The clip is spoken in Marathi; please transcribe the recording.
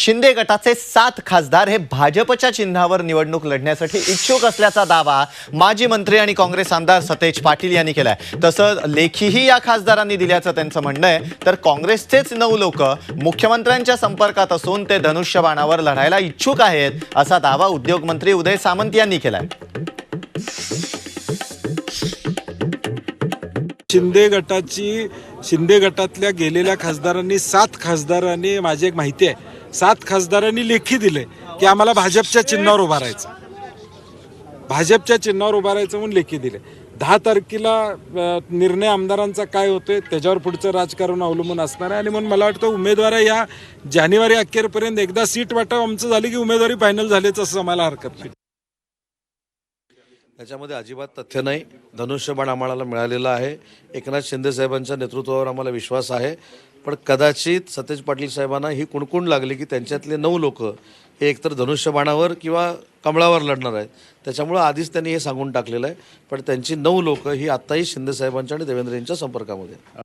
शिंदे गटाचे सात खासदार हे भाजपच्या चिन्हावर निवडणूक लढण्यासाठी इच्छुक असल्याचा दावा माजी मंत्री आणि काँग्रेस आमदार सतेज पाटील यांनी केलाय. तसं लेखीही या खासदारांनी दिल्याचं त्यांचं म्हणणं आहे. तर काँग्रेसचेच नऊ लोक मुख्यमंत्र्यांच्या संपर्कात असून ते धनुष्यबाणावर लढायला इच्छुक आहेत असा दावा उद्योगमंत्री उदय सामंत यांनी केलाय. शिंदे गटाची शिंदे गटातल्या गेलेल्या खासदारांनी सात खासदारांनी माझी एक माहिती आहे सात खासदारांनी लेखी दिले की आम्हाला भाजपच्या चिन्हावर उभा राहायचं. भाजपच्या चिन्हावर उभा राहायचं म्हणून लेखी दिले दहा तारखेला निर्णय आमदारांचा काय होतोय त्याच्यावर पुढचं राजकारण अवलंबून असणार आहे. आणि म्हणून मला वाटतं उमेदवार या जानेवारी अखेरपर्यंत एकदा सीट वाटप आमचं झाली की उमेदवारी फायनल झालीच असं आम्हाला हरकत नाही. त्याच्यामध्ये अजिबात तथ्य नाही. धनुष्यबाण आम्हाला मिळालेलं आहे. एकनाथ शिंदे साहेबांच्या नेतृत्वावर आम्हाला विश्वास आहे. पण कदाचित सतेज पाटील साहेबांना ही कुणकुण लागली की त्यांच्यातले नऊ लोक हे एकतर धनुष्यबाणावर किंवा कमळावर लढणार आहेत. त्याच्यामुळं आधीच त्यांनी हे सांगून टाकलेलं आहे. पण त्यांची नऊ लोक ही आत्ताही शिंदे साहेबांच्या आणि देवेंद्र यांच्या संपर्कामध्ये